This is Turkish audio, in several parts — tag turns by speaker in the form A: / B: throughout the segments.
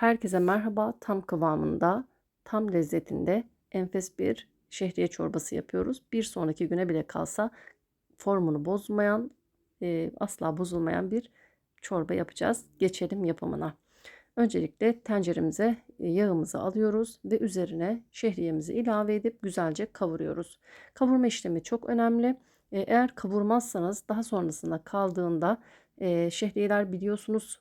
A: Herkese merhaba. Tam kıvamında, tam lezzetinde enfes bir şehriye çorbası yapıyoruz. Bir sonraki güne bile kalsa formunu bozmayan, e, asla bozulmayan bir çorba yapacağız. Geçelim yapımına. Öncelikle tenceremize e, yağımızı alıyoruz ve üzerine şehriyemizi ilave edip güzelce kavuruyoruz. Kavurma işlemi çok önemli. E, Eğer kavurmazsanız daha sonrasında kaldığında e, şehriyeler biliyorsunuz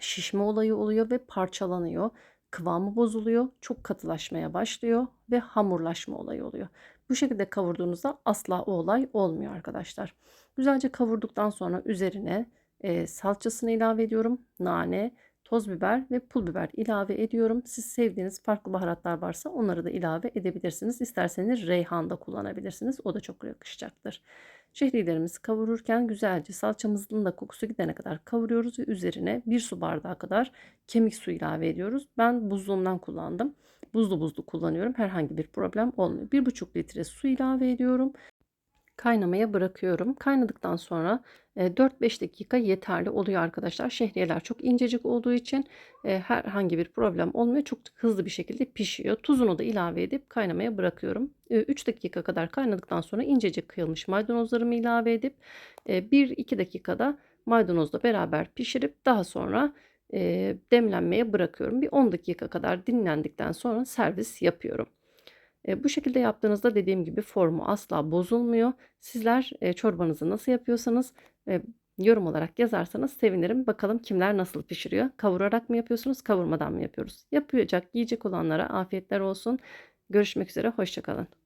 A: şişme olayı oluyor ve parçalanıyor. Kıvamı bozuluyor, çok katılaşmaya başlıyor ve hamurlaşma olayı oluyor. Bu şekilde kavurduğunuzda asla o olay olmuyor arkadaşlar. Güzelce kavurduktan sonra üzerine e, salçasını ilave ediyorum. Nane, toz biber ve pul biber ilave ediyorum. Siz sevdiğiniz farklı baharatlar varsa onları da ilave edebilirsiniz. İsterseniz reyhan da kullanabilirsiniz. O da çok yakışacaktır. Şehriyelerimizi kavururken güzelce salçamızın da kokusu gidene kadar kavuruyoruz ve üzerine bir su bardağı kadar kemik su ilave ediyoruz. Ben buzluğumdan kullandım. Buzlu buzlu kullanıyorum. Herhangi bir problem olmuyor. 1,5 litre su ilave ediyorum kaynamaya bırakıyorum. Kaynadıktan sonra 4-5 dakika yeterli oluyor arkadaşlar. Şehriyeler çok incecik olduğu için herhangi bir problem olmuyor. Çok hızlı bir şekilde pişiyor. Tuzunu da ilave edip kaynamaya bırakıyorum. 3 dakika kadar kaynadıktan sonra incecik kıyılmış maydanozlarımı ilave edip 1-2 dakikada maydanozla beraber pişirip daha sonra demlenmeye bırakıyorum. Bir 10 dakika kadar dinlendikten sonra servis yapıyorum. E, bu şekilde yaptığınızda dediğim gibi formu asla bozulmuyor. Sizler e, çorbanızı nasıl yapıyorsanız e, yorum olarak yazarsanız sevinirim. Bakalım kimler nasıl pişiriyor? Kavurarak mı yapıyorsunuz, kavurmadan mı yapıyoruz? Yapacak, yiyecek olanlara afiyetler olsun. Görüşmek üzere, hoşçakalın.